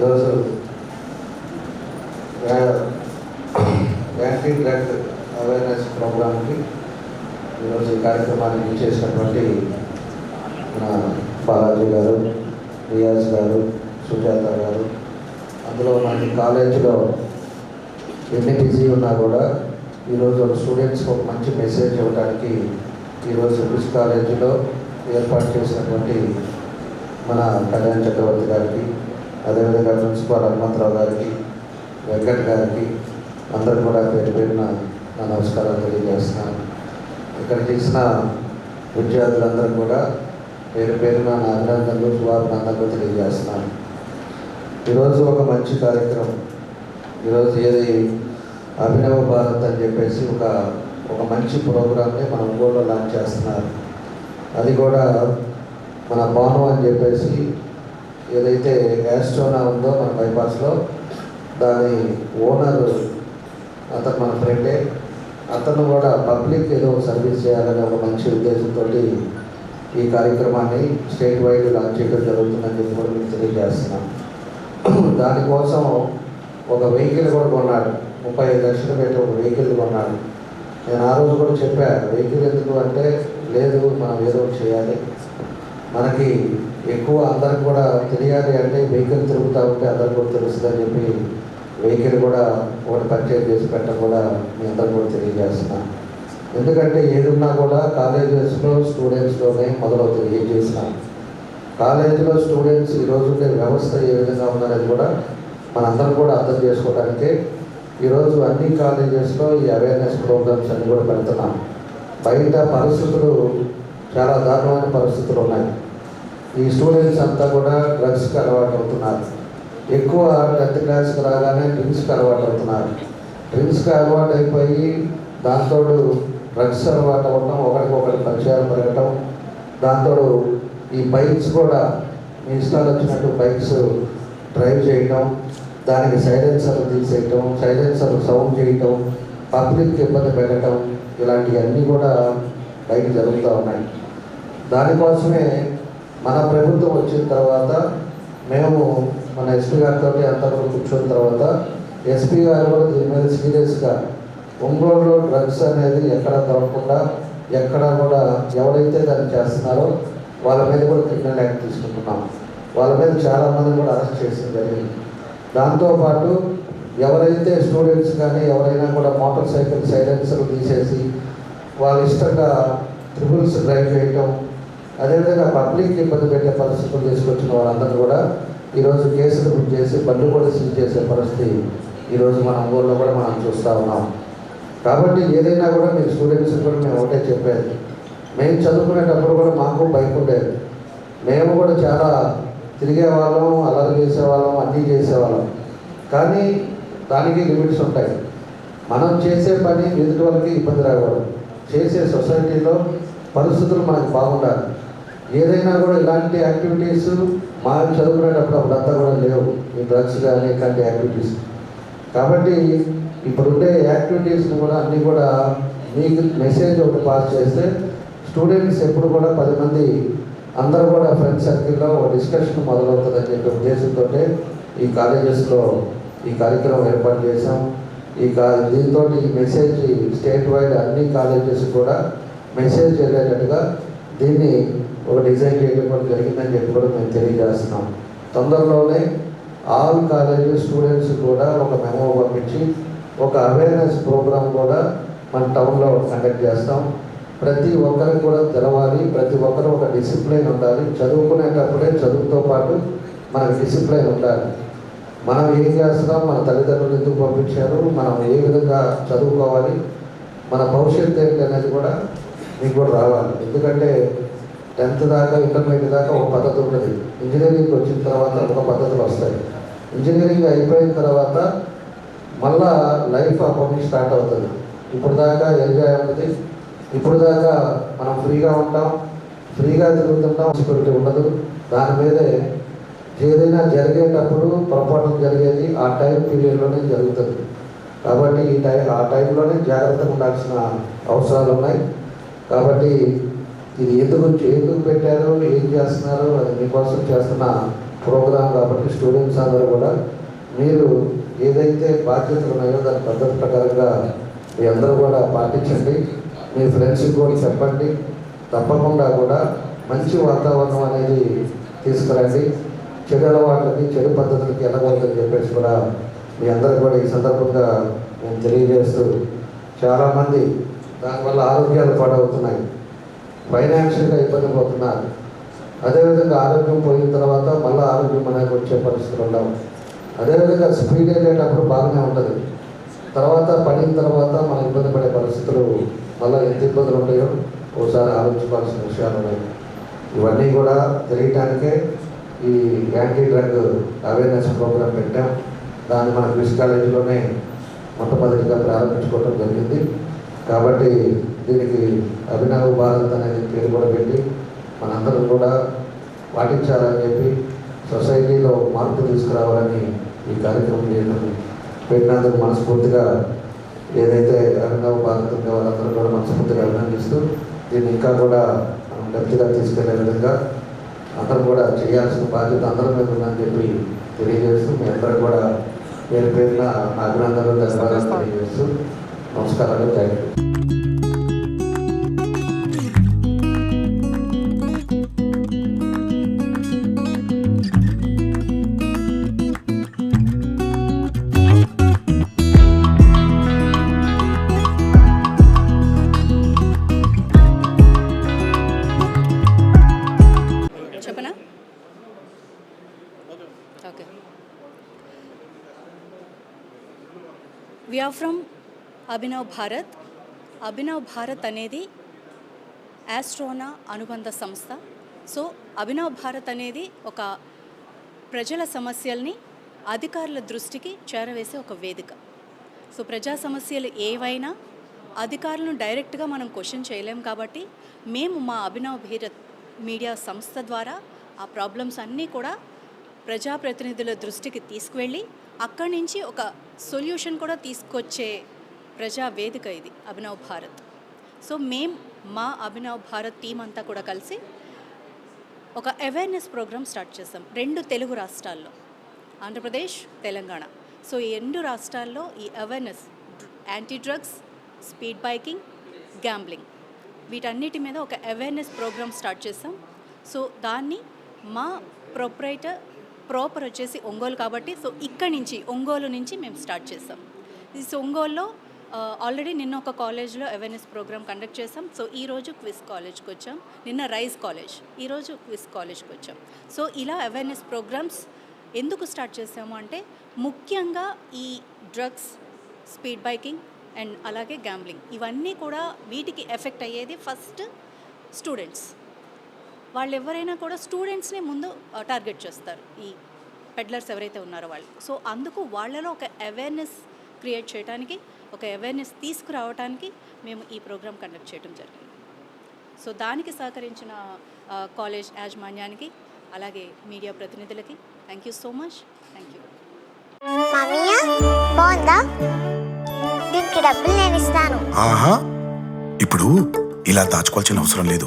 ఈరోజు anti drug awareness ప్రోగ్రామ్కి ఈరోజు ఈ కార్యక్రమాన్ని చేసినటువంటి మన బాలాజీ గారు రియాజ్ గారు సుజాత గారు. అందులో మన కాలేజీలో ఎన్ని బిజీ ఉన్నా కూడా ఈరోజు స్టూడెంట్స్కి ఒక మంచి మెసేజ్ ఇవ్వడానికి ఈరోజు బ్రిస్ కాలేజీలో ఏర్పాటు చేసినటువంటి మన కళ్యాణ్ చక్రవర్తి గారికి అదేవిధంగా ప్రిన్సిపాల్ హనుమంతరావు గారికి వెంకట్ గారికి అందరూ కూడా పేరు పేరున నా నమస్కారాలు తెలియజేస్తున్నాను. ఇక్కడ చేసిన విద్యార్థులందరూ కూడా పేరు పేరున నా అభినందనలు శుభాభినందనలు తెలియజేస్తున్నాను. ఈరోజు ఒక మంచి కార్యక్రమం. ఈరోజు ఏది? అభినవ భారత్ అని చెప్పేసి ఒక ఒక మంచి ప్రోగ్రామ్ని మన ఒంగోలులో లాంచ్ చేస్తున్నారు. అది కూడా మన భాను అని చెప్పేసి ఏదైతే యాస్ట్రోనా ఉందో మన బైపాస్లో దాని ఓనర్ అతను మన ఫ్రెండే. అతను కూడా పబ్లిక్ ఏదో సర్వీస్ చేయాలనే ఒక మంచి ఉద్దేశంతో ఈ కార్యక్రమాన్ని స్టేట్ వైడ్ లాంచ్ చేయడం జరుగుతుందని చెప్పి కూడా మీకు తెలియజేస్తున్నాం. దానికోసం ఒక వెహికల్ కూడా కొన్నాడు. ముప్పై ఐదు లక్షలు పెట్టి ఒక వెహికల్ కొన్నాడు. నేను ఆ రోజు కూడా చెప్పాను వెహికల్ ఎందుకు అంటే లేదు మనం ఏదో ఒకటి చేయాలి. మనకి ఎక్కువ అందరికి కూడా తెలియాలి అంటే వెహికల్ తిరుగుతూ ఉంటే అందరికి కూడా తెలుస్తుందని చెప్పి వెహికల్ కూడా ఒకటి పర్చేజ్ చేసి పెట్టడం కూడా మీ అందరికి కూడా తెలియజేస్తున్నాను ఎందుకంటే ఏదున్నా కూడా కాలేజెస్లో స్టూడెంట్స్లోనే మొదలవుతుంది ఏం చేసినా కాలేజీలో స్టూడెంట్స్ ఈరోజు ఉండే వ్యవస్థ ఏ విధంగా ఉందనేది కూడా మనందరం కూడా అర్థం చేసుకోవడానికి ఈరోజు అన్ని కాలేజెస్లో ఈ అవేర్నెస్ ప్రోగ్రామ్స్ అన్నీ కూడా పెడుతున్నాం. బయట పరిస్థితులు చాలా దారుణమైన పరిస్థితులు ఉన్నాయి. ఈ స్టూడెంట్స్ అంతా కూడా డ్రగ్స్కి అలవాటు అవుతున్నారు. ఎక్కువ టెన్త్ క్లాస్కి రాగానే డ్రింక్స్కి అలవాటు అవుతున్నారు. డ్రింక్స్కి అలవాటు అయిపోయి దాంతో డ్రగ్స్ అలవాటు అవ్వటం ఒకరికొకరి పరిచయాలు పెరగటం దాంతో ఈ బైక్స్ కూడా మీ ఇష్టాలు వచ్చినట్టు బైక్స్ డ్రైవ్ చేయటం దానికి సైలెన్సర్లు తీసేయటం సైలెన్సర్ సౌండ్ చేయటం పబ్లిక్ ఇబ్బంది పెట్టడం ఇలాంటివన్నీ కూడా బయట జరుగుతూ ఉన్నాయి. దానికోసమే మన ప్రభుత్వం వచ్చిన తర్వాత మేము మన ఎస్పీ గారితో అంతా కూర్చున్న తర్వాత ఎస్పీ గారు కూడా దీని మీద సీరియస్గా ఒంగోలులో డ్రగ్స్ అనేది ఎక్కడ దొరకకుండా ఎక్కడ కూడా ఎవరైతే దాన్ని చేస్తున్నారో వాళ్ళ మీద కూడా క్రిమినల్ యాక్ట్ తీసుకుంటున్నాం వాళ్ళ మీద చాలామంది కూడా అరెస్ట్ చేసింది జరిగింది. దాంతోపాటు ఎవరైతే స్టూడెంట్స్ కానీ ఎవరైనా కూడా మోటార్ సైకిల్ సైలెన్సర్ తీసేసి వాళ్ళ ఇష్టంగా ట్రిపుల్స్ డ్రైవ్ చేయటం అదేవిధంగా పబ్లిక్ ఇబ్బంది పెట్టే పరిస్థితులు తీసుకొచ్చిన వాళ్ళందరూ కూడా ఈరోజు కేసులు బుక్ చేసి బండ్లు కూడా సీజ్ చేసే పరిస్థితి ఈరోజు మన ఊళ్ళో కూడా మనం చూస్తూ ఉన్నాం. కాబట్టి ఏదైనా కూడా మీరు స్టూడెంట్స్ కూడా మేము ఒకటే చెప్పేది. మేము చదువుకునేటప్పుడు కూడా మాకు బైక్ ఉండేది. మేము కూడా చాలా తిరిగే వాళ్ళం అల్లరి చేసేవాళ్ళం అన్నీ చేసేవాళ్ళం కానీ దానికి లిమిట్స్ ఉంటాయి. మనం చేసే పని ఎదుటి వాళ్ళకి ఇబ్బంది రాకూడదు. చేసే సొసైటీలో పరిస్థితులు మనకు బాగుండాలి. ఏదైనా కూడా ఇలాంటి యాక్టివిటీస్ మా చదువుకునేటప్పుడు అప్పుడంతా కూడా లేవు. ఈ డ్రగ్స్ కానీ ఇలాంటి యాక్టివిటీస్. కాబట్టి ఇప్పుడుండే యాక్టివిటీస్ని కూడా అన్నీ కూడా మీకు మెసేజ్ ఒకటి పాస్ చేస్తే స్టూడెంట్స్ ఎప్పుడు కూడా పది మంది అందరూ కూడా ఫ్రెండ్ సర్కిల్లో ఒక డిస్కషన్ మొదలవుతుందని చెప్పే ఉద్దేశంతో ఈ కాలేజెస్లో ఈ కార్యక్రమం ఏర్పాటు చేశాం. ఈ కా దీంతో ఈ మెసేజ్ స్టేట్ వైడ్ అన్ని కాలేజెస్ కూడా మెసేజ్ వెళ్ళేటట్టుగా దీన్ని ఒక డిజైన్ చేయడం కూడా జరిగిందని చెప్పి కూడా మేము తెలియజేస్తున్నాం. తొందరలోనే ఆల్ కాలేజ్ స్టూడెంట్స్ కూడా ఒక మెమో పంపించి ఒక అవేర్నెస్ ప్రోగ్రామ్ కూడా మన టౌన్లో కండక్ట్ చేస్తాం. ప్రతి ఒక్కరికి కూడా తెలవాలి ప్రతి ఒక్కరు ఒక డిసిప్లిన్ ఉండాలి. చదువుకునేటప్పుడే చదువుతో పాటు మనకు డిసిప్లిన్ ఉండాలి. మనం ఏం చేస్తున్నాం? మన తల్లిదండ్రులు ఎందుకు పంపించారు? మనం ఏ విధంగా చదువుకోవాలి? మన భవిష్యత్తు ఏంటి అనేది కూడా మీకు కూడా రావాలి. ఎందుకంటే టెన్త్ దాకా ఇంటర్మీడియట్ దాకా ఒక పద్ధతి ఉంటుంది ఇంజనీరింగ్ వచ్చిన తర్వాత ఒక పద్ధతులు వస్తాయి. ఇంజనీరింగ్ అయిపోయిన తర్వాత మళ్ళా లైఫ్ అకౌంటింగ్ స్టార్ట్ అవుతుంది. ఇప్పుడు దాకా ఎంజాయ్ అవుతుంది. ఇప్పుడు దాకా మనం ఫ్రీగా ఉంటాం. ఫ్రీగా తిరుగుతుంటాం. సెక్యూరిటీ ఉండదు. దాని మీదే ఏదైనా జరిగేటప్పుడు పొరపాటు జరిగేది ఆ టైం పీరియడ్లోనే జరుగుతుంది. కాబట్టి ఈ టైం ఆ టైంలోనే జాగ్రత్తగా ఉండాల్సిన అవసరాలు ఉన్నాయి. కాబట్టి ఇది ఎందుకు ఎందుకు పెట్టారో ఏం చేస్తున్నారో అది మీకోసం చేస్తున్న ప్రోగ్రాం కాబట్టి స్టూడెంట్స్ అందరూ కూడా మీరు ఏదైతే బాధ్యతలు ఉన్నాయో దాని పద్ధతి ప్రకారంగా మీ అందరూ కూడా పాటించండి. మీ ఫ్రెండ్స్కి కూడా చెప్పండి. తప్పకుండా కూడా మంచి వాతావరణం అనేది తీసుకురండి. చెడు అలవాట్లకి చెడు పద్ధతులకి వెళ్ళకూడదని చెప్పేసి కూడా మీ అందరూ కూడా ఈ సందర్భంగా నేను తెలియజేస్తూ చాలామంది దానివల్ల ఆరోగ్యాలు పాడవుతున్నాయి. ఫైనాన్షియల్గా ఇబ్బంది పడుతున్నారు. అదేవిధంగా ఆరోగ్యం పోయిన తర్వాత మళ్ళీ ఆరోగ్యం అనేది వచ్చే పరిస్థితులు ఉండవు. అదేవిధంగా స్పీడ్ వెళ్ళేటప్పుడు బాగానే ఉంటుంది. తర్వాత పడిన తర్వాత మనం ఇబ్బంది పడే పరిస్థితులు మళ్ళీ ఎంత ఇబ్బందులు ఉంటాయో ఒకసారి ఆలోచించాల్సిన విషయాలు ఉన్నాయి. ఇవన్నీ కూడా తెలియటానికే ఈ యాంటీ డ్రగ్ అవేర్నెస్ ప్రోగ్రామ్ పెట్టాం. దాన్ని మన క్రిస్ కాలేజీలోనే మొట్టమొదటిగా ప్రారంభించుకోవడం జరిగింది. కాబట్టి దీనికి అభినవ్ భారత్ అనేది పేరు కూడా పెట్టి మనందరం కూడా పాటించాలని చెప్పి సొసైటీలో మార్పు తీసుకురావాలని ఈ కార్యక్రమం చేయడం పెట్టినందుకు మనస్ఫూర్తిగా ఏదైతే అభినవ భారత్ ఉందో వాళ్ళందరూ కూడా మనస్ఫూర్తిగా అభినందిస్తూ దీన్ని ఇంకా కూడా మనం డెప్త్గా తీసుకెళ్ళే విధంగా అందరూ కూడా చేయాల్సిన బాధ్యత అందరం మీద ఉందని చెప్పి తెలియజేస్తూ మీ అందరూ కూడా పేరు పేరున అభినందనలు ధన్యవాదాలు తెలియజేస్తూ నమస్కారాలు థ్యాంక్ యూ చెప్పనా? Okay we are from Abhinav Bharat. Abhinav Bharat అనేది యాస్ట్రోనా అనుబంధ సంస్థ. సో అభినవ్ భారత్ అనేది ఒక ప్రజల సమస్యల్ని అధికారుల దృష్టికి చేరవేసే ఒక వేదిక. సో ప్రజా సమస్యలు ఏవైనా అధికారులను డైరెక్ట్గా మనం క్వశ్చన్ చేయలేం కాబట్టి మేము మా అభినవ్ భీరత్ మీడియా సంస్థ ద్వారా ఆ ప్రాబ్లమ్స్ అన్నీ కూడా ప్రజాప్రతినిధుల దృష్టికి తీసుకువెళ్ళి అక్కడి నుంచి ఒక సొల్యూషన్ కూడా తీసుకొచ్చే ప్రజా వేదిక ఇది అభినవ్ భారత్. సో మేం మా అభినవ్ భారత్ టీం అంతా కూడా కలిసి ఒక అవేర్నెస్ ప్రోగ్రామ్ స్టార్ట్ చేస్తాం రెండు తెలుగు రాష్ట్రాల్లో. ఆంధ్రప్రదేశ్ తెలంగాణ. సో ఈ రెండు రాష్ట్రాల్లో ఈ awareness anti drugs speed biking gambling వీటన్నిటి మీద ఒక అవేర్నెస్ ప్రోగ్రామ్ స్టార్ట్ చేస్తాం సో దాన్ని మా ప్రొపరేటర్ ప్రాపర్ వచ్చేసి ఒంగోలు కాబట్టి సో ఇక్కడి నుంచి ఒంగోలు నుంచి మేము స్టార్ట్ చేస్తాం ఈ సో ఒంగోలులో Uh, ఆల్రెడీ నిన్న ఒక కాలేజ్లో అవేర్నెస్ ప్రోగ్రామ్ కండక్ట్ చేసాం సో ఈరోజు క్విజ్ కాలేజ్కి వచ్చాం నిన్న రైజ్ కాలేజ్ ఈరోజు క్విజ్ కాలేజ్కి వచ్చాం సో ఇలా అవేర్నెస్ ప్రోగ్రామ్స్ ఎందుకు స్టార్ట్ చేసాము అంటే ముఖ్యంగా ఈ డ్రగ్స్ స్పీడ్ బైకింగ్ అండ్ అలాగే గ్యాంబ్లింగ్ ఇవన్నీ కూడా వీటికి ఎఫెక్ట్ అయ్యేది ఫస్ట్ స్టూడెంట్స్ వాళ్ళు ఎవరైనా కూడా స్టూడెంట్స్ని ముందు uh, టార్గెట్ చేస్తారు. ఈ పెడ్లర్స్ ఎవరైతే ఉన్నారో వాళ్ళు. సో అందుకు వాళ్ళలో ఒక అవేర్నెస్ క్రియేట్ చేయడానికి ఒక అవేర్నెస్ తీసుకురావడానికి మేము ఈ ప్రోగ్రామ్ కండక్ట్ చేయడం జరిగింది. సో దానికి సహకరించిన కాలేజ్ యాజమాన్యానికి అలాగే media ప్రతినిధులకి thank you so much thank you మామయ్య బాగుందా? దీనికి డబ్బులు నేను ఇస్తాను. ఆహా! ఇప్పుడు ఇలా దాచుకోవాల్సిన అవసరం లేదు.